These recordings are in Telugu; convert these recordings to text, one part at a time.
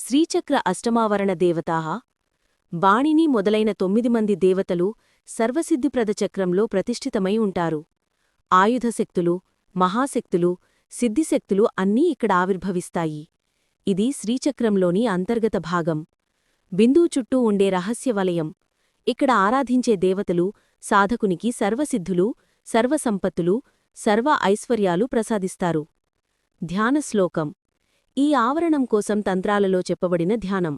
శ్రీచక్ర అష్టమావరణ దేవతా బాణిని మొదలైన తొమ్మిది మంది దేవతలు సర్వసిద్ధిప్రద చక్రంలో ప్రతిష్ఠితమై ఉంటారు. ఆయుధశక్తులు మహాశక్తులు సిద్ధిశక్తులు అన్నీ ఇక్కడ ఆవిర్భవిస్తాయి. ఇది శ్రీచక్రంలోని అంతర్గత భాగం. బిందువు చుట్టూ ఉండే రహస్య వలయం. ఇక్కడ ఆరాధించే దేవతలు సాధకునికి సర్వసిద్ధులు సర్వసంపత్తులు సర్వ ఐశ్వర్యాలు ప్రసాదిస్తారు. ధ్యానశ్లోకం. ఈ ఆవరణం కోసం తంత్రాలలో చెప్పబడిన ధ్యానం.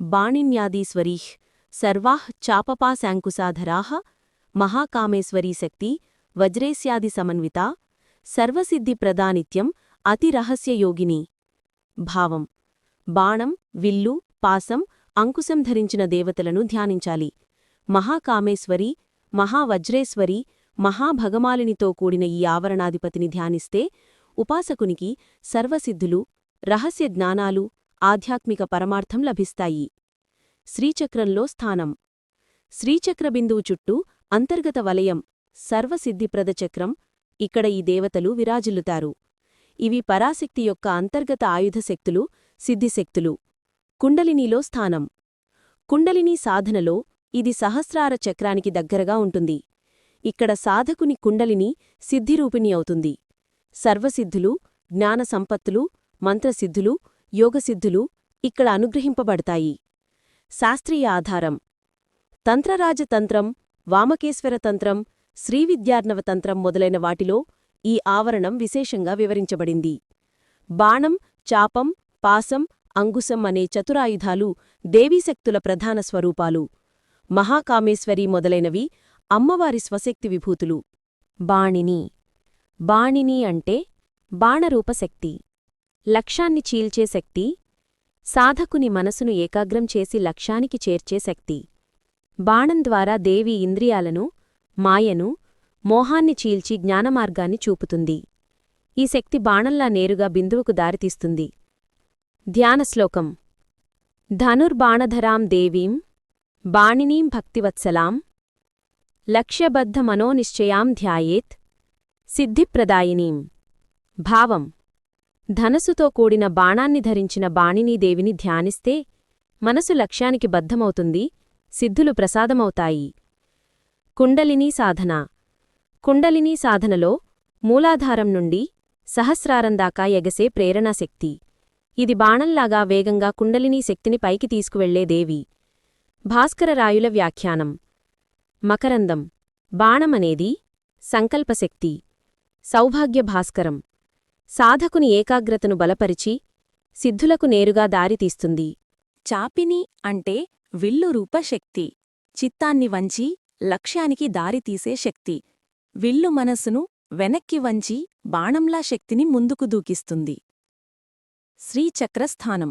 బాణిన్యాదీశ్వరీః సర్వాః చాపపాశాంకుశాధరాః మహాకామేశ్వరీ శక్తి వజ్రేస్యాది సమన్విత సర్వసిద్ధి ప్రదానిత్యం అతిరహస్యయోగిని భావం. బాణం విల్లు పాసం అంకుశం ధరించిన దేవతలను ధ్యానించాలి. మహాకామేశ్వరి మహావజ్రేశ్వరి మహాభగమాలినితో కూడిన ఈ ఆవరణాధిపతిని ధ్యానిస్తే ఉపాసకునికి సర్వసిద్ధులు రహస్య జ్ఞానాలు ఆధ్యాత్మిక పరమార్థం లభిస్తాయి. శ్రీచక్రంలో స్థానం. శ్రీచక్రబిందువు చుట్టూ అంతర్గత వలయం సర్వసిద్ధిప్రద చక్రం ఇక్కడ ఈ దేవతలు విరాజిల్లుతారు. ఇవి పరాశక్తి యొక్క అంతర్గత ఆయుధశక్తులు సిద్ధిశక్తులు కుండలినీలో స్థానం. కుండలినీ సాధనలో ఇది సహస్రార చక్రానికి దగ్గరగా ఉంటుంది. ఇక్కడ సాధకుని కుండలిని సిద్ధిరూపిణి అవుతుంది. సర్వసిద్ధులు జ్ఞాన సంపత్తులు మంత్రసిద్ధులు యోగసిద్ధులు ఇక్కడ అనుగ్రహింపబడతాయి. శాస్త్రీయ ఆధారం. తంత్రరాజతంత్రం వామకేశ్వరతంత్రం శ్రీవిద్యార్ణవతంత్రం మొదలైన వాటిలో ఈ ఆవరణం విశేషంగా వివరించబడింది. బాణం చాపం పాసం అంగుశం అనే చతురాయుధాలు దేవీశక్తుల ప్రధాన స్వరూపాలు. మహాకామేశ్వరి మొదలైనవి అమ్మవారి స్వశక్తి విభూతులు. బాణిని. బాణిని అంటే బాణరూపశక్తి. లక్ష్యాన్ని చీల్చే శక్తి సాధకుని మనసును ఏకాగ్రం చేసి లక్ష్యానికి చేర్చే శక్తి. బాణం ద్వారా దేవి ఇంద్రియాలను మాయను మోహాన్ని చీల్చి జ్ఞానమార్గాన్ని చూపుతుంది. ఈ శక్తి బాణంలా నేరుగా బిందువుకు దారితీస్తుంది. ధ్యానశ్లోకం ధనుర్బాణధరాం దేవీం బాణినీం భక్తివత్సలాం లక్ష్యబద్ధమనోనిశ్చయాం ధ్యాయేత్ సిద్ధిప్రదాయినీం. భావం. ధనసుతో కూడిన బాణాన్ని ధరించిన బాణినీదేవిని ధ్యానిస్తే మనసు లక్ష్యానికి బద్ధమవుతుంది సిద్ధులు ప్రసాదమవుతాయి. కుండలినీ సాధన. కుండలినీ సాధనలో మూలాధారం నుండి సహస్రారం దాకా ఎగసే ప్రేరణాశక్తి ఇది బాణంలాగా వేగంగా కుండలినీ శక్తిని పైకి తీసుకువెళ్ళే దేవి. భాస్కరరాయుల వ్యాఖ్యానం. మకరందం. బాణమనేది సంకల్పశక్తి. సౌభాగ్య భాస్కరం. సాధకుని ఏకాగ్రతను బలపరిచి సిద్ధులకు నేరుగా దారితీస్తుంది చాపిని అంటే విల్లు రూపశక్తి చిత్తాన్ని వంచి లక్ష్యానికి దారితీసే శక్తి. విల్లు మనసును వెనక్కి వంచి బాణంలా శక్తిని ముందుకు దూకిస్తుంది. శ్రీచక్రస్థానం.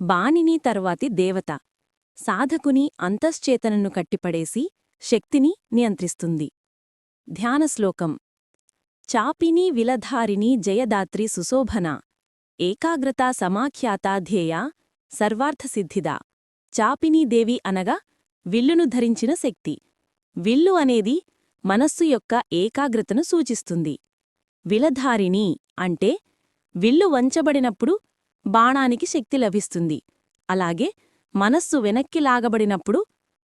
బాణిని తర్వాతి దేవత. సాధకుని అంతశ్చేతనను కట్టిపడేసి శక్తిని నియంత్రిస్తుంది. ధ్యానశ్లోకం. చాపినీ విలధారిణీ జయదాత్రి సుశోభన. ఏకాగ్రతా సమాఖ్యాతా ధ్యేయ సర్వార్థసిద్ధిదా. చాపినీదేవి అనగా విల్లును ధరించిన శక్తి. విల్లు అనేది మనస్సు యొక్క ఏకాగ్రతను సూచిస్తుంది. విలధారిణి అంటే విల్లు వంచబడినప్పుడు బాణానికి శక్తి లభిస్తుంది. అలాగే మనస్సు వెనక్కి లాగబడినప్పుడు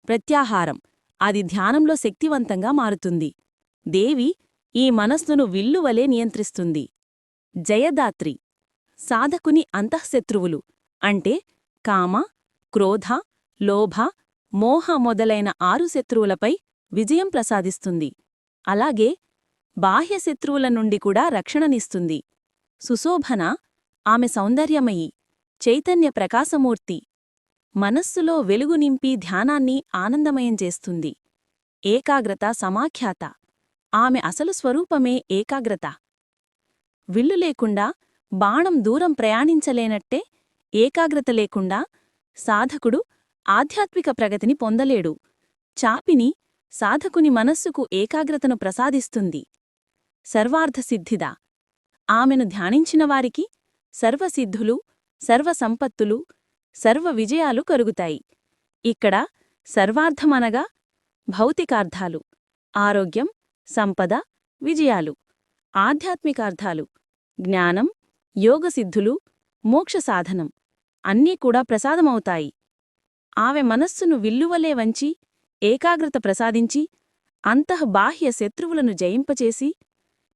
ప్రత్యాహారం అది ధ్యానంలో శక్తివంతంగా మారుతుంది. దేవి ఈ మనస్సును విల్లువలే నియంత్రిస్తుంది. జయదాత్రి సాధకుని అంతఃశత్రువులు అంటే కామ క్రోధ లోభ మోహ మొదలైన ఆరు శత్రువులపై విజయం ప్రసాదిస్తుంది. అలాగే బాహ్య శత్రువుల నుండి కూడా రక్షణనిస్తుంది. సుశోభన ఆమె సౌందర్యమయి చైతన్య ప్రకాశమూర్తి మనస్సులో వెలుగు నింపి ధ్యానాన్ని ఆనందమయం చేస్తుంది. ఏకాగ్రత సమాఖ్యాత. ఆమె అసలు స్వరూపమే ఏకాగ్రత. విల్లు లేకుండా బాణం దూరం ప్రయాణించలేనట్టే ఏకాగ్రత లేకుండా సాధకుడు ఆధ్యాత్మిక ప్రగతిని పొందలేడు. చాపిని సాధకుని మనస్సుకు ఏకాగ్రతను ప్రసాదిస్తుంది. సర్వార్థసిద్ధిదా ఆమెను ధ్యానించినవారికి సర్వసిద్ధులు సర్వసంపత్తులు సర్వ విజయాలు కలుగుతాయి. ఇక్కడ సర్వార్థమనగా భౌతికార్థాలు. ఆరోగ్యం సంపద విజయాలు ఆధ్యాత్మికార్థాలు జ్ఞానం యోగసిద్ధులు మోక్ష సాధనం అన్నీ కూడా ప్రసాదమవుతాయి. ఆమె మనస్సును విల్లువలే వంచి ఏకాగ్రత ప్రసాదించి అంతఃబాహ్య శత్రువులను జయింపచేసి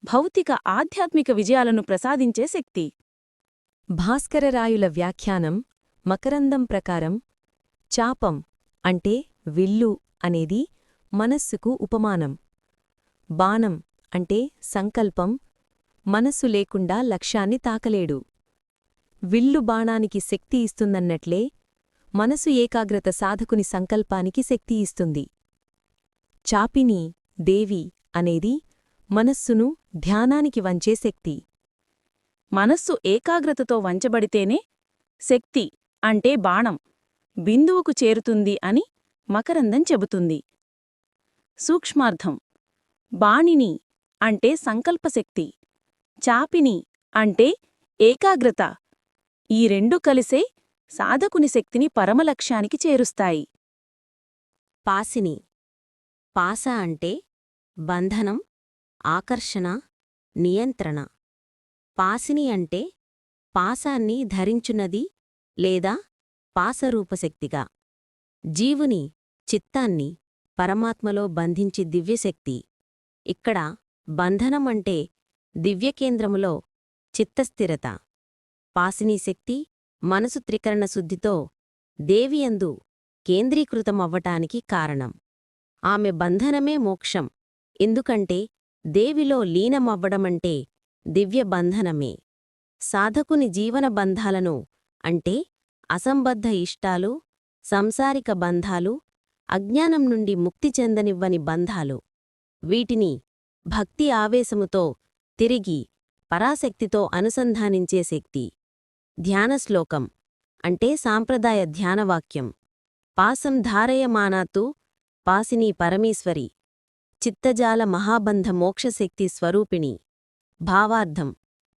భౌతిక ఆధ్యాత్మిక విజయాలను ప్రసాదించే శక్తి. భాస్కరరాయుల వ్యాఖ్యానం మకరందం ప్రకారం చాపం అంటే విల్లు అనేది మనస్సుకు ఉపమానం. బాణం అంటే సంకల్పం మనస్సు లేకుండా లక్ష్యాన్ని తాకలేడు. విల్లు బాణానికి శక్తి ఇస్తుందన్నట్లే మనసు ఏకాగ్రత సాధకుని సంకల్పానికి శక్తి ఇస్తుంది. చాపిని దేవి అనేది మనస్సును ధ్యానానికి వంచే శక్తి. మనస్సు ఏకాగ్రతతో వంచబడితేనే శక్తి అంటే బాణం బిందువుకు చేరుతుంది అని మకరందం చెబుతుంది. సూక్ష్మార్థం బాణిని అంటే సంకల్పశక్తి చాపిని అంటే ఏకాగ్రత. ఈ రెండు కలిసే సాధకుని శక్తిని పరమలక్ష్యానికి చేరుస్తాయి. పాసిని పాస అంటే బంధనం ఆకర్షణ నియంత్రణ. పాసిని అంటే పాసాన్ని ధరించున్నది లేదా పాసరూపశక్తిగా. జీవుని చిత్తాన్ని పరమాత్మలో బంధించి దివ్యశక్తి. ఇక్కడ బంధనం అంటే దివ్యకేంద్రములో చిత్తస్థిరత. పాసినీశక్తి మనసు త్రికరణ శుద్ధితో దేవియందు కేంద్రీకృతమవ్వటానికి కారణం. ఆమె బంధనమే మోక్షం. ఎందుకంటే దేవిలో లీనమవ్వడమంటే దివ్య బంధనమే సాధకుని జీవన బంధాలను అంటే అసంబద్ధ ఇష్టాలు సంసారిక బంధాలు అజ్ఞానం నుండి ముక్తి చెందనివ్వని బంధాలు. వీటిని భక్తి ఆవేశముతో తిరిగి పరాశక్తితో అనుసంధానించే శక్తి. ధ్యానశ్లోకం అంటే సాంప్రదాయ ధ్యానవాక్యం. పాసం ధారయమానాతు పాసిని పరమేశ్వరి. చిత్తజాల మహాబంధ మోక్షశక్తి స్వరూపిణి. భావార్థం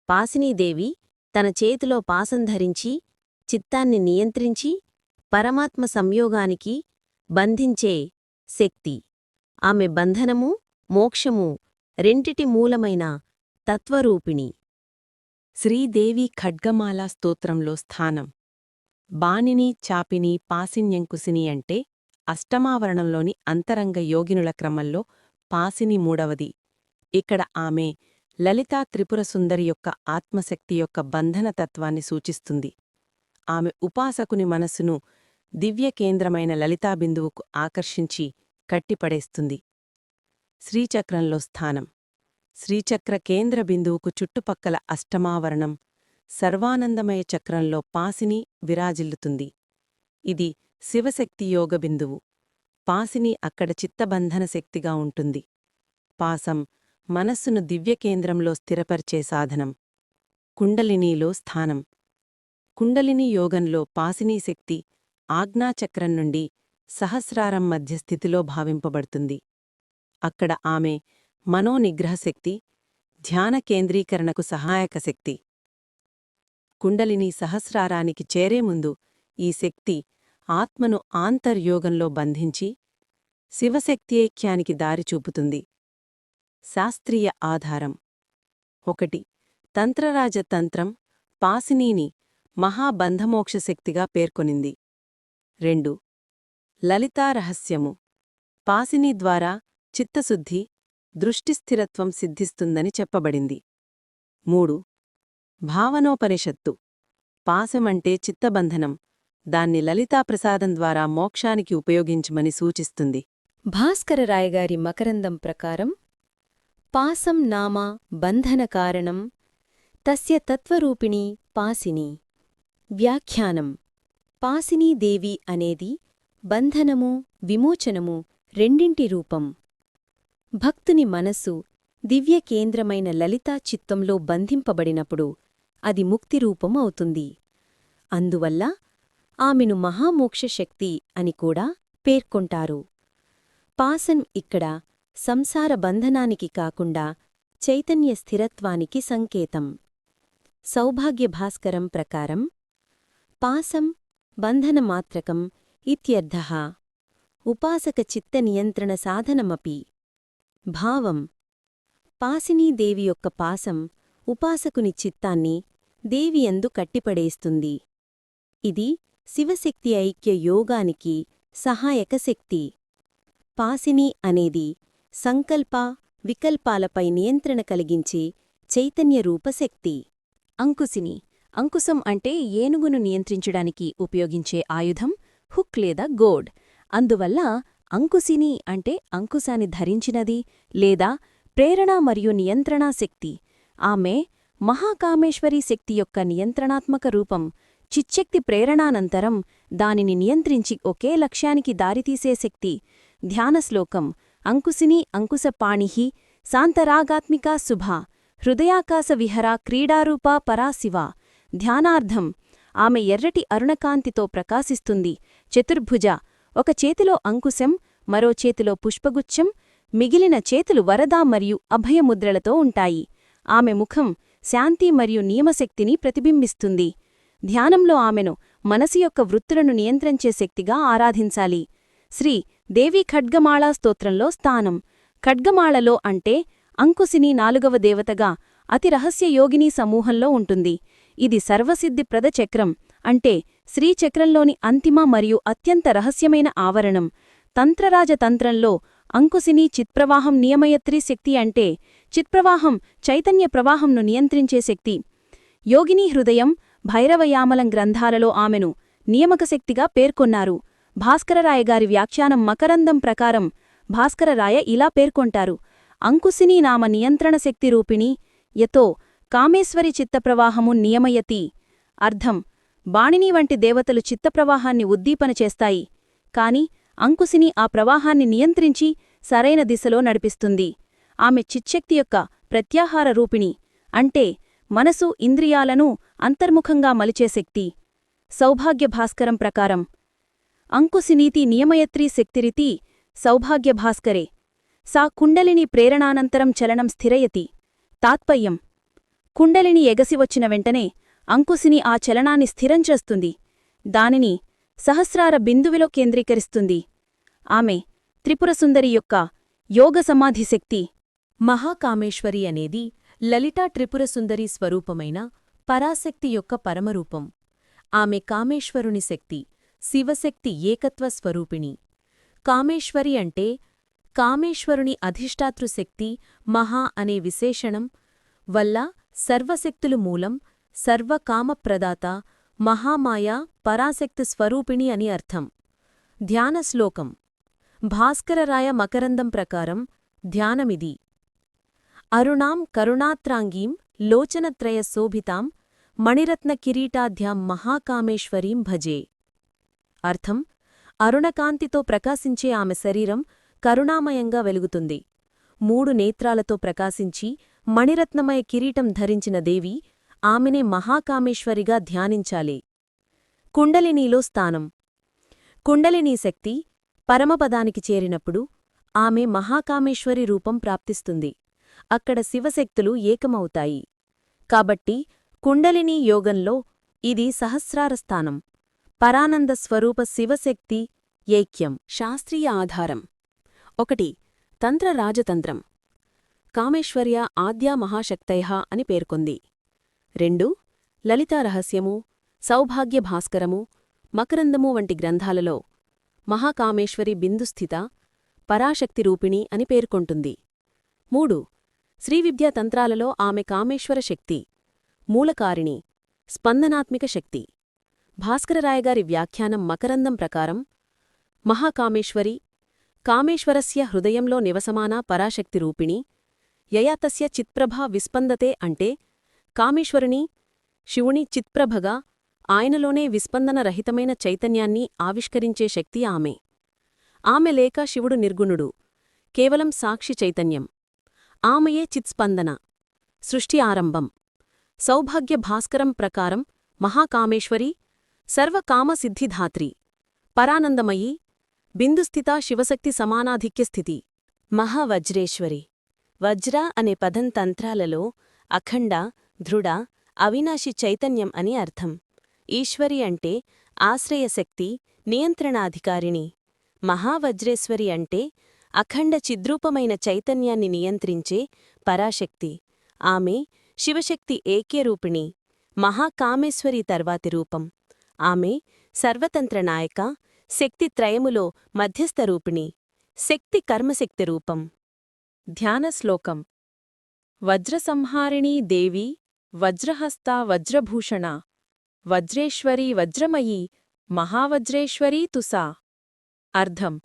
పాసినీదేవి తన చేతిలో పాసం ధరించి చిత్తాన్ని నియంత్రించి పరమాత్మ సంయోగానికి బంధించే శక్తి. ఆమె బంధనము మోక్షము రెంటిటి మూలమైన తత్వరూపిణి. శ్రీదేవి ఖడ్గమాల స్తోత్రంలో స్థానం. బానిని చాపిని పాసిన్యంకుసిని అంటే అష్టమావరణంలోని అంతరంగ యోగినుల క్రమంలో పాసిని మూడవది. ఇక్కడ ఆమె లలితా త్రిపురసుందరి యొక్క ఆత్మశక్తి యొక్క బంధనతత్వాన్ని సూచిస్తుంది. ఆమె ఉపాసకుని మనస్సును దివ్యకేంద్రమైన లలితాబిందువుకు ఆకర్షించి కట్టిపడేస్తుంది. శ్రీచక్రంలో స్థానం. శ్రీచక్ర కేంద్ర బిందువుకు చుట్టుపక్కల అష్టమావరణం సర్వానందమయ చక్రంలో పాసిని విరాజిల్లుతుంది. ఇది శివశక్తి యోగ బిందువు. పాసిని అక్కడ చిత్తబంధన శక్తిగా ఉంటుంది. పాసం మనస్సును దివ్యకేంద్రంలో స్థిరపర్చే సాధనం. కుండలినీలో స్థానం. కుండలిని యోగంలో పాసినీ శక్తి ఆజ్ఞాచక్రం నుండి సహస్రారం మధ్య స్థితిలో భావింపబడుతుంది. అక్కడ ఆమె మనోనిగ్రహశక్తి ధ్యాన కేంద్రీకరణకు సహాయక శక్తి. కుండలిని సహస్రారానికి చేరే ముందు ఈ శక్తి ఆత్మను ఆంతర్యోగంలో బంధించి శివశక్తిఐక్యానికి దారి చూపుతుంది. శాస్త్రీయ ఆధారం. ఒకటి. తంత్రరాజ తంత్రం పాసినీని మహాబంధమోక్షశక్తిగా పేర్కొనింది. రెండు. లలితారహస్యము పాసిని ద్వారా చిత్తశుద్ధి దృష్టిస్థిరత్వం సిద్ధిస్తుందని చెప్పబడింది. మూడు. భావనోపనిషత్తు. పాశమంటే చిత్తబంధనం. దాన్ని లలితాప్రసాదం ద్వారా మోక్షానికి ఉపయోగించమని సూచిస్తుంది. భాస్కరరాయగారి మకరందం ప్రకారం పాసం నామ బంధనకారణం తస్య తత్వరూపిణి పాసిని వ్యాఖ్యానం. పాసినీదేవి అనేది బంధనము విమోచనము రెండింటి రూపం. భక్తుని మనస్సు దివ్యకేంద్రమైన లలితా చిత్తంలో బంధింపబడినప్పుడు అది ముక్తిరూపం అవుతుంది. అందువల్ల ఆమెను మహామోక్షశక్తి అని కూడా పేర్కొంటారు. పాసం ఇక్కడ సంసార బంధనానికి కాకుండా చైతన్య స్థిరత్వానికి సంకేతం. సౌభాగ్యభాస్కరం ప్రకారం పాసం బంధనమాత్రకం ఇత్యర్థ. ఉపాసక చిత్త నియంత్రణ సాధనమపి భావం. పాసినీదేవి యొక్క పాసం ఉపాసకుని చిత్తాన్ని దేవియందు కట్టిపడేస్తుంది. ఇది శివశక్తి ఐక్య యోగానికి సహాయక శక్తి. పాసిని అనేది సంకల్ప వికల్పాలపై నియంత్రణ కలిగించే చైతన్య రూపశక్తి అంకుశిని. అంకుశం అంటే ఏనుగును నియంత్రించడానికి ఉపయోగించే ఆయుధం హుక్ లేదా గోడ్. అందువల్ల అంకుశిని అంటే అంకుశాన్ని ధరించినది లేదా ప్రేరణ మరియు నియంత్రణా శక్తి. ఆమె మహాకామేశ్వరీ శక్తి యొక్క నియంత్రణాత్మక రూపం. చిచ్చక్తి ప్రేరణానంతరం దానిని నియంత్రించి ఒకే లక్ష్యానికి దారితీసే శక్తి. ధ్యానశ్లోకం. అంకుశిని అంకుశపాణిః శాంతరాగాత్మికా శుభ. హృదయాకాశ విహర క్రీడారూపా పరాశివ. ధ్యానార్థం. ఆమె ఎర్రటి అరుణకాంతితో ప్రకాశిస్తుంది. చతుర్భుజ. ఒక చేతిలో అంకుశం మరో చేతిలో పుష్పగుచ్చం మిగిలిన చేతులు వరద మరియు అభయముద్రలతో ఉంటాయి. ఆమె ముఖం శాంతి మరియు నియమశక్తిని ప్రతిబింబిస్తుంది. ధ్యానంలో ఆమెను మనసు యొక్క వృత్తులను నియంత్రించే శక్తిగా ఆరాధించాలి. శ్రీ దేవి ఖడ్గమాళా స్తోత్రంలో స్థానం. ఖడ్గమాళలో అంటే అంకుశిని నాలుగవ దేవతగా అతి రహస్య యోగిని సమూహంలో ఉంటుంది. ఇది సర్వసిద్ధిప్రద చక్రం. అంటే శ్రీచక్రంలోని అంతిమ మరియు అత్యంత రహస్యమైన ఆవరణం. తంత్రరాజతంత్రంలో అంకుశిని చిత్ప్రవాహం నియమయత్రి శక్తి అంటే చిత్ప్రవాహం చైతన్య ప్రవాహంను నియంత్రించే శక్తి. యోగిని హృదయం భైరవయామలం గ్రంథాలలో ఆమెను నియమకశక్తిగా పేర్కొన్నారు. భాస్కరరాయగారి వ్యాఖ్యానం మకరందం ప్రకారం భాస్కరరాయ ఇలా పేర్కొంటారు. అంకుశిని నామ నియంత్రణ శక్తి రూపిణి యతో కామేశ్వరి చిత్తప్రవాహము నియమయతి. అర్థం బాణిని వంటి దేవతలు చిత్తప్రవాహాన్ని ఉద్దీపన చేస్తాయి. కాని అంకుశిని ఆ ప్రవాహాన్ని నియంత్రించి సరైన దిశలో నడిపిస్తుంది. ఆమె చిచ్చక్తి యొక్క ప్రత్యాహార రూపిణి. అంటే మనసు ఇంద్రియాలను అంతర్ముఖంగా మలిచే శక్తి. సౌభాగ్య భాస్కరం ప్రకారం. అంకుశినీతి నియమయత్రీ శక్తిరితి సౌభాగ్యభాస్కరే. సా కుండలిని ప్రేరణానంతరం చలనం స్థిరయతి. తాత్పర్యం. కుండలిని ఎగసివచ్చిన వెంటనే అంకుశిని ఆ చలనాన్ని స్థిరం చేస్తుంది. దానిని సహస్రార బిందువిలో కేంద్రీకరిస్తుంది. ఆమె త్రిపురసుందరి యొక్క యోగ సమాధి శక్తి మహాకామేశ్వరి అనేది లలితా త్రిపురసుందరి స్వరూపమైన పరాశక్తి యొక్క పరమరూపం. ఆమె కామేశ్వరుని శక్తి శివశక్తి ఏకత్వ స్వరూపిణి. కామేశ్వరి అంటే కామేశ్వరుని అధిష్టాతృశక్తి మహా అనే విశేషణం వల్ల సర్వశక్తులు మూలం సర్వకామప్రదాత మహామాయ పరాశక్తి స్వరూపిణి అని అర్థం. ధ్యాన శ్లోకం. భాస్కరరాయ మకరందం ప్రకారం ధ్యానమిది. అరుణాం కరుణాత్రాంగీం లోచనత్రయ శోభితాం మణిరత్న కిరీటాధ్యాం మహాకామేశ్వరీం భజే. అర్థం. అరుణకాంతితో ప్రకాశించే ఆమె శరీరం కరుణామయంగా వెలుగుతుంది. మూడు నేత్రాలతో ప్రకాశించి మణిరత్నమయ కిరీటం ధరించిన దేవి ఆమెనే మహాకామేశ్వరిగా ధ్యానించాలి. కుండలినీలో స్థానం. కుండలినీ శక్తి పరమపదానికి చేరినప్పుడు ఆమె మహాకామేశ్వరి రూపం ప్రాప్తిస్తుంది. అక్కడ శివశక్తులు ఏకమవుతాయి. కాబట్టి కుండలినీ యోగంలో ఇది సహస్రార స్థానం. పరానంద స్వరూప శివశక్తి ఏక్యం. శాస్త్రీయ ఆధారం. ఒకటి తంత్ర రాజతంత్రం. కామేశ్వర్య ఆద్యా మహాశక్తయ అని పేర్కొంది. రెండు లలితారహస్యము సౌభాగ్య భాస్కరము మకరందము వంటి గ్రంథాలలో మహాకామేశ్వరి బిందుస్థిత పరాశక్తి రూపిణి అని పేర్కొంటుంది. మూడు శ్రీవిద్యా తంత్రాలలో ఆమె కామేశ్వర శక్తి మూలకారిణి స్పందనాత్మిక శక్తి. భాస్కరరాయగారి వ్యాఖ్యానం మకరందం ప్రకారం మహాకామేశ్వరి కామేశ్వరస్య హృదయంలో నివసమానా పరాశక్తి రూపిణి యయాతస్య చిత్ప్రభా విస్పందతే అంటే కామేశ్వరుని శివుని చిత్ప్రభగా ఆయనలోనే విస్పందనరహితమైన చైతన్యాన్ని ఆవిష్కరించే శక్తి ఆమె. ఆమె లేక శివుడు నిర్గుణుడు కేవలం సాక్షి చైతన్యం. ఆమెయే చిత్స్పందన సృష్టి ఆరంభం. సౌభాగ్య భాస్కరం ప్రకారం మహాకామేశ్వరి సర్వకామసిద్ధిధాత్రి పరానందమయీ బిందుస్థితా శివశక్తి సమానాధిక్యస్థితి మహావజ్రేశ్వరి. వజ్ర అనే పదం తంత్రాలలో అఖండ దృఢ అవినాశి చైతన్యం అని అర్థం. ఈశ్వరి అంటే ఆశ్రయశక్తి నియంత్రణాధికారిణి. మహావజ్రేశ్వరి అంటే అఖండ చిద్రూపమైన చైతన్యాన్ని నియంత్రించే పరాశక్తి. ఆమె శివశక్తి ఏక్యరూపిణి మహాకామేశ్వరి తర్వాతి రూపం. ఆమె సర్వతంత్ర నాయక మధ్యస్థ రూపిణి శక్తి కర్మశక్తి రూపం. ధ్యాన శ్లోకం. వజ్రసంహారిణీ దేవి వజ్రహస్తా వజ్రభూషణ. వజ్రేశ్వరీ వజ్రమయీ మహావజ్రేశ్వరీ తుసా. అర్థం.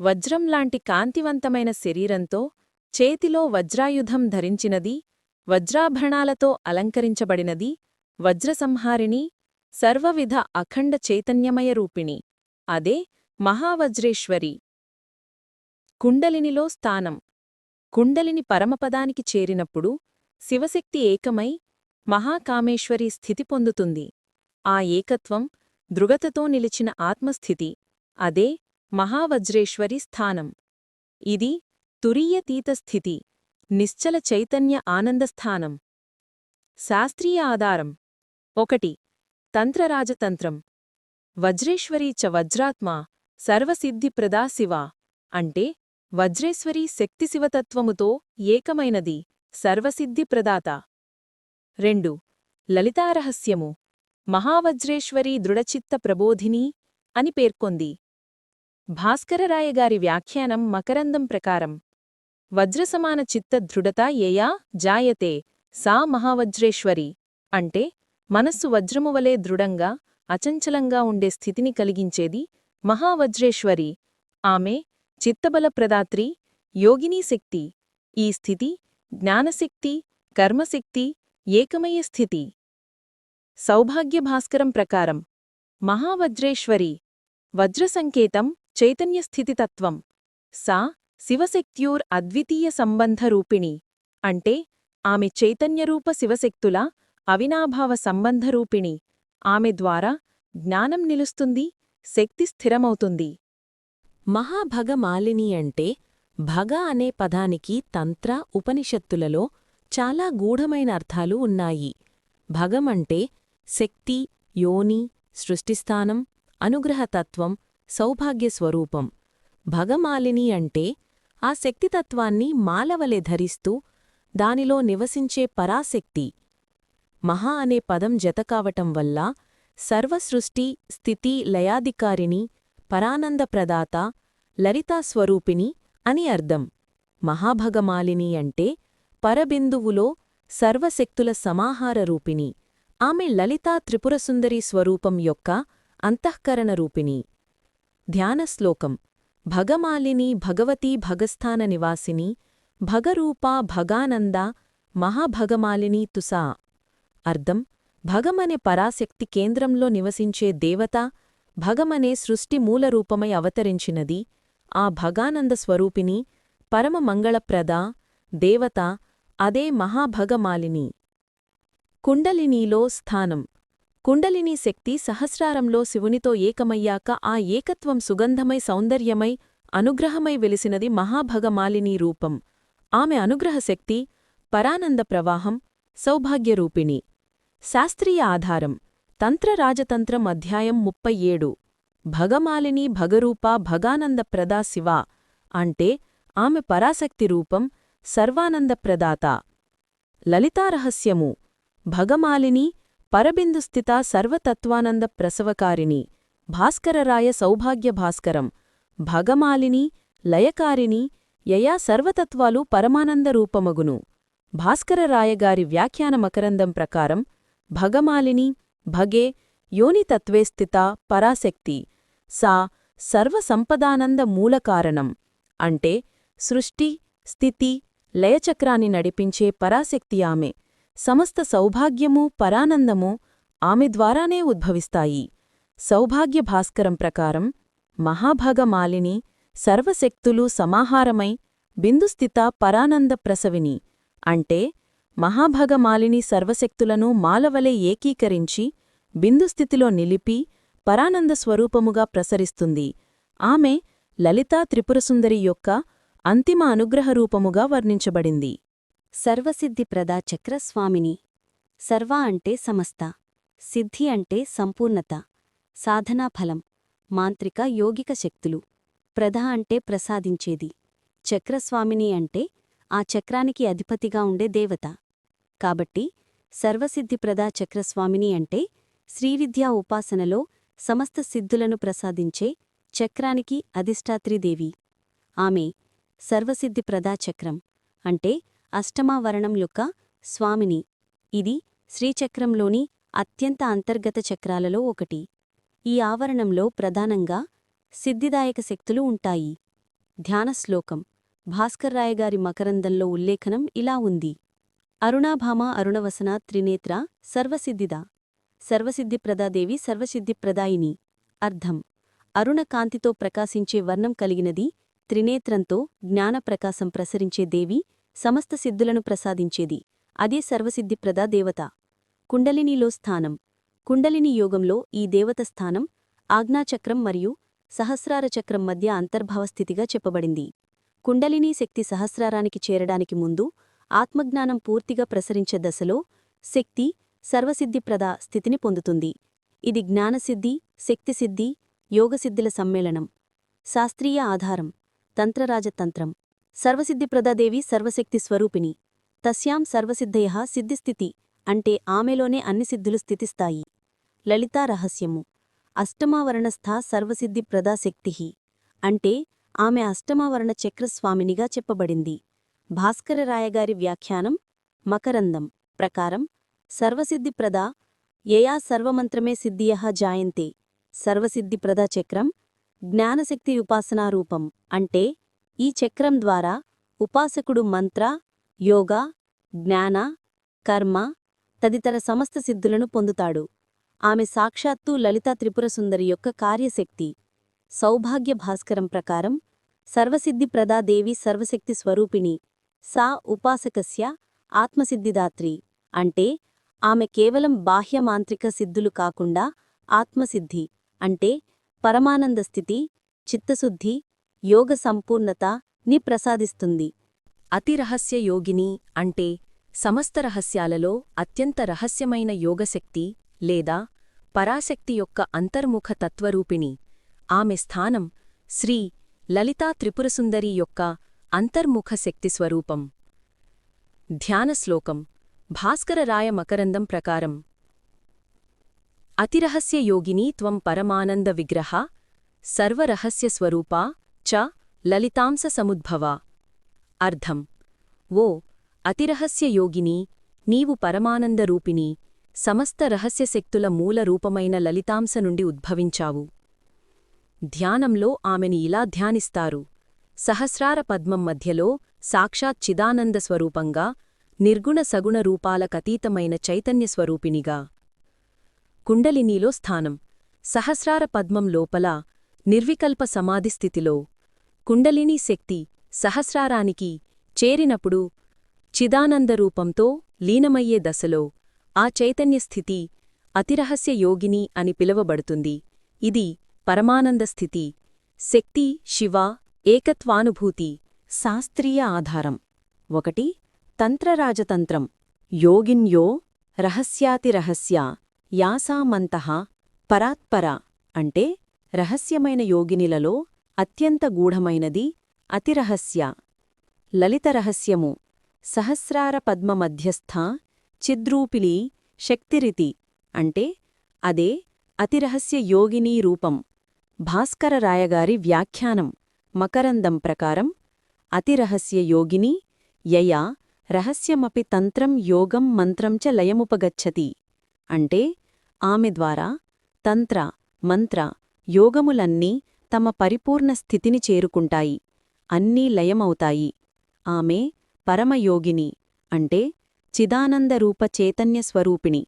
వజ్రంలాంటి కాంతివంతమైన శరీరంతో చేతిలో వజ్రాయుధం ధరించినది వజ్రాభరణాలతో అలంకరించబడినది వజ్రసంహారిణి సర్వవిధ అఖండ చైతన్యమయ రూపిణి. అదే మహావజ్రేశ్వరి. కుండలినిలో స్థానం. కుండలిని పరమపదానికి చేరినప్పుడు శివశక్తి ఏకమై మహాకామేశ్వరి స్థితి పొందుతుంది. ఆ ఏకత్వం దృగతతో నిలిచిన ఆత్మస్థితి అదే మహావజ్రేశ్వరి స్థానం. ఇది తురీయతీత స్థితి నిశ్చల చైతన్య ఆనందస్థానం శాస్త్రీయ ఆధారం. ఒకటి తంత్రరాజతంత్రం. వజ్రేశ్వరీ చ వజ్రాత్మా సర్వసిద్ధిప్రదా శివ అంటే వజ్రేశ్వరీ శక్తిశివతత్వముతో ఏకమైనది సర్వసిద్ధిప్రదాత రెండు. లలితారహస్యము. మహావజ్రేశ్వరీ దృఢచిత్త ప్రబోధిని అని పేర్కొంది. భాస్కరరాయగారి వ్యాఖ్యానం మకరందం ప్రకారం. వజ్రసమాన చిత్త దృఢత ఏయా జాయతే సా మహావజ్రేశ్వరి. అంటే మనస్సు వజ్రమువలే దృఢంగా అచంచలంగా ఉండే స్థితిని కలిగించేది మహావజ్రేశ్వరి. ఆమె చిత్తబల ప్రదాత్రి యోగినీ శక్తి. ఈ స్థితి జ్ఞానశక్తి కర్మశక్తి ఏకమయ స్థితి. సౌభాగ్యభాస్కరం ప్రకారం మహావజ్రేశ్వరి వజ్రసంకేతం చైతన్యస్థితితత్వం సా శివశక్త్యూర్ అద్వితీయ సంబంధరూపిణి అంటే ఆమె చైతన్యరూప శివశక్తుల అవినాభావ సంబంధరూపిణి ఆమె ద్వారా జ్ఞానం నిలుస్తుంది శక్తి స్థిరమవుతుంది. మహాభగమాలిని అంటే భగ అనే పదానికి తంత్ర ఉపనిషత్తులలో చాలా గూఢమైన అర్థాలు ఉన్నాయి. భగమంటే శక్తి యోని సృష్టిస్థానం అనుగ్రహతత్వం సౌభాగ్యస్వరూపం భగమాలిని అంటే ఆ శక్తితత్వాన్ని మాలవలె ధరిస్తూ దానిలో నివసించే పరాశక్తి. మహా అనే పదం జతకావటం వల్ల సర్వసృష్టి స్థితి లయాధికారిణి పరానందప్రదాత లలితాస్వరూపిణి అని అర్థం. మహాభగమాలిని అంటే పరబిందువులో సర్వశక్తుల సమాహార రూపిణి. ఆమె లలితా త్రిపురసుందరి స్వరూపం యొక్క అంతఃకరణ రూపిణి. ధ్యానశ్లోకం. భగమాలిని భగవతీ భగస్థాన నివాసిని భగరూపా భగానంద మహాభగమాలిని తుసా. అర్థం. భగమనే పరాశక్తి కేంద్రంలో నివసించే దేవత భగమనే సృష్టి మూలరూపమై అవతరించినది. ఆ భగానంద స్వరూపిణి పరమమంగళప్రద దేవత అదే మహాభగమాలిని. కుండలినీలో స్థానం. కుండలినీ శక్తి సహస్రారంలో శివునితో ఏకమయ్యాక ఆ ఏకత్వం సుగంధమై సౌందర్యమై అనుగ్రహమై వెలిసినది మహాభగమాలినీ రూపం. ఆమె అనుగ్రహశక్తి పరానంద ప్రవాహం సౌభాగ్యరూపిణి. శాస్త్రీయ ఆధారం. తంత్రరాజతంత్రం అధ్యాయం ముప్పై ఏడు. భగమాలిని భగరూప భగానందప్రదా శివ. అంటే ఆమె పరాశక్తి రూపం సర్వానందప్రదాత. లలితారహస్యము. భగమాలిని పరబిందుస్థిత సర్వతత్వానంద ప్రసవకారిణి భాస్కరరాయ సౌభాగ్య భాస్కరం భగమాలిని లయకారిణి యయా సర్వతత్వాలు పరమానంద రూపమగును భాస్కరరాయగారి వ్యాఖ్యాన మకరందం ప్రకారం భగమాలిని భగే యోనితత్వే స్థిత పరాశక్తి. సా సర్వసంపదానంద మూలకారణం. అంటే సృష్టి స్థితి లయచక్రాన్ని నడిపించే పరాశక్తి ఆమె. సమస్త సౌభాగ్యమూ పరానందమూ ఆమె ద్వారానే ఉద్భవిస్తాయి. సౌభాగ్య భాస్కరం ప్రకారం మహాభాగమాలిని సర్వశక్తులు సమాహారమై బిందుస్థిత పరానంద ప్రసవిని. అంటే మహాభగమాలిని సర్వశక్తులను మాలవలే ఏకీకరించి బిందుస్థితిలో నిలిపి పరానంద స్వరూపముగా ప్రసరిస్తుంది. ఆమె లలితా త్రిపురసుందరి యొక్క అంతిమ అనుగ్రహరూపముగా వర్ణించబడింది. సర్వసిద్ధిప్రదా చక్రస్వామిని సర్వ అంటే సమస్త. సిద్ధి అంటే సంపూర్ణత. సాధనాఫలం మాంత్రిక యోగిక శక్తులు. ప్రధ అంటే ప్రసాదించేది. చక్రస్వామిని అంటే ఆ చక్రానికి అధిపతిగా ఉండే దేవత. కాబట్టి సర్వసిద్ధిప్రదా చక్రస్వామిని అంటే శ్రీవిద్యా ఉపాసనలో సమస్త సిద్ధులను ప్రసాదించే చక్రానికి అధిష్టాత్రిదేవి ఆమె సర్వసిద్ధి ప్రదాచక్రం అంటే అష్టమావరణం యొక్క స్వామిని. ఇది శ్రీచక్రంలోని అత్యంత అంతర్గత చక్రాలలో ఒకటి. ఈ ఆవరణంలో ప్రధానంగా సిద్ధిదాయక శక్తులు ఉంటాయి. ధ్యాన శ్లోకం. భాస్కర్రాయగారి మకరందంలో ఉల్లేఖనం ఇలా ఉంది. అరుణాభామ అరుణవసన త్రినేత్ర సర్వసిద్ధిద. సర్వసిద్ధిప్రదాదేవి సర్వసిద్ధిప్రదాయిని అర్థం. అరుణ కాంతితో ప్రకాశించే వర్ణం కలిగినది త్రినేత్రంతో జ్ఞానప్రకాశం ప్రసరించే దేవి సమస్త సిద్ధులను ప్రసాదించేది. అదే సర్వసిద్ధిప్రదా దేవత. కుండలినిలో స్థానం. కుండలిని యోగంలో ఈ దేవత స్థానం ఆజ్ఞాచక్రం మరియు సహస్రార చక్రం మధ్య అంతర్భావస్థితిగా చెప్పబడింది. కుండలినీ శక్తి సహస్రారానికి చేరడానికి ముందు ఆత్మజ్ఞానం పూర్తిగా ప్రసరించే దశలో శక్తి సర్వసిద్ధిప్రద స్థితిని పొందుతుంది. ఇది జ్ఞానసిద్ధి శక్తిసిద్ధి యోగసిద్ధిల సమ్మేళనం. శాస్త్రీయ ఆధారం. తంత్రరాజతంత్రం. సర్వసిద్ధిప్రదాదేవి సర్వశక్తి స్వరూపిణి. తస్యాం సర్వసిద్ధయ సిద్ధిస్థితి అంటే ఆమెలోనే అన్ని సిద్ధులు స్థితిస్తాయి. లలితా రహస్యము. అష్టమావరణస్థ సర్వసిద్ధిప్రదాశక్తి అంటే ఆమె అష్టమావరణ చక్రస్వామినిగా చెప్పబడింది. భాస్కరరాయగారి వ్యాఖ్యానం మకరందం ప్రకారం సర్వసిద్ధిప్రదా యయా సర్వమంత్రమే సిద్ధియ జాయంతే. సర్వసిద్ధిప్రదా చక్రం జ్ఞానశక్తి ఉపాసనారూపం అంటే ఈ చక్రం ద్వారా ఉపాసకుడు మంత్ర యోగ జ్ఞాన కర్మ తదితర సమస్త సిద్ధులను పొందుతాడు. ఆమె సాక్షాత్తు లలితా త్రిపురసుందరి యొక్క కార్యశక్తి సౌభాగ్య భాస్కరం ప్రకారం సర్వసిద్ధి ప్రదాదేవి సర్వశక్తి స్వరూపిణి సా ఉపాసకస్య ఆత్మసిద్ధిదాత్రి అంటే ఆమె కేవలం బాహ్య మాంత్రిక సిద్ధులు కాకుండా ఆత్మసిద్ధి అంటే పరమానంద స్థితి చిత్తశుద్ధి యోగ సంపూర్ణత ని ప్రసాదిస్తుంది. అతిరహస్య యోగిని అంటే సమస్త రహస్యాలలో అత్యంత రహస్యమైన యోగశక్తి లేదా పరాశక్తి యొక్క అంతర్ముఖ తత్వరూపిణి. ఆమె స్థానం శ్రీ లలితా త్రిపురసుందరి యొక్క అంతర్ముఖ శక్తి స్వరూపం. భాస్కర భాస్కరరాయ మకరందం ప్రకారం అతిరహస్య యోగిని త్వం పరమానంద విగ్రహ సర్వరహస్య స్వరూపా చ లలితాంస సముద్భవ. అర్థం. ఓ అతిరహస్య యోగిని నీవు పరమానంద రూపిణి సమస్త రహస్యశక్తుల మూల రూపమైన లలితాంశ నుండి ఉద్భవించావు. ధ్యానంలో ఆమెని ఇలా ధ్యానిస్తారు. సహస్రార పద్మం మధ్యలో సాక్షాత్ చిదానంద స్వరూపంగా నిర్గుణ సగుణ రూపాలకతీతమైన చైతన్య స్వరూపిణిగా. కుండలినీలో స్థానం. సహస్రార పద్మం లోపల నిర్వికల్ప సమాధిస్థితిలో కుండలినీ శక్తి సహస్రారానికి చేరినప్పుడు చిదానందరూపంతో లీనమయ్యే దశలో ఆ చైతన్య స్థితి అతిరహస్య యోగిని అని పిలువబడుతుంది. ఇది పరమానంద స్థితి. శక్తి శివ ఏకత్వానుభూతి శాస్త్రీయ ఆధారం. ఒకటి తంత్రరాజతంత్రం. యోగిన్యో రహస్యాతిరహస్య యాసామంతః పరాత్పర అంటే రహస్యమైన యోగినిలలో అత్యంత గూఢమైనది అతిరహస్య. లలితరహస్యము సహస్రార పద్మమధ్యస్థ చిద్రూపిలీ శక్తిరితి అంటే అదే అతిరహస్య యోగినీ రూపం. భాస్కర రాయగారి వ్యాఖ్యానం మకరందం ప్రకారం అతిరహస్య యోగిని యయా రహస్యమపి తంత్రం యోగం మంత్రం చ లయముపగచ్చతి అంటే ఆమె ద్వారా తంత్ర మంత్ర యోగములన్నీ తమ పరిపూర్ణ స్థితిని చేరుకుంటాయి. అన్నీ లయమవుతాయి. ఆమె పరమయోగిని అంటే చిదానందరూప చైతన్య స్వరూపిణి.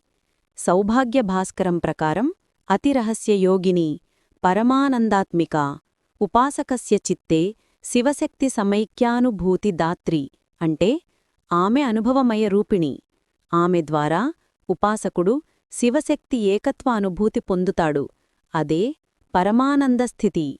సౌభాగ్య భాస్కరం ప్రకారం అతిరహస్యయోగిని పరమానందాత్మిక ఉపాసకస్య చిత్తే శివశక్తి సమైక్యానుభూతి దాత్రి అంటే ఆమె అనుభవమయ రూపిణి. ఆమె ద్వారా ఉపాసకుడు శివశక్తి ఏకత్వానుభూతి పొందుతాడు. అదే పరమానందస్థితి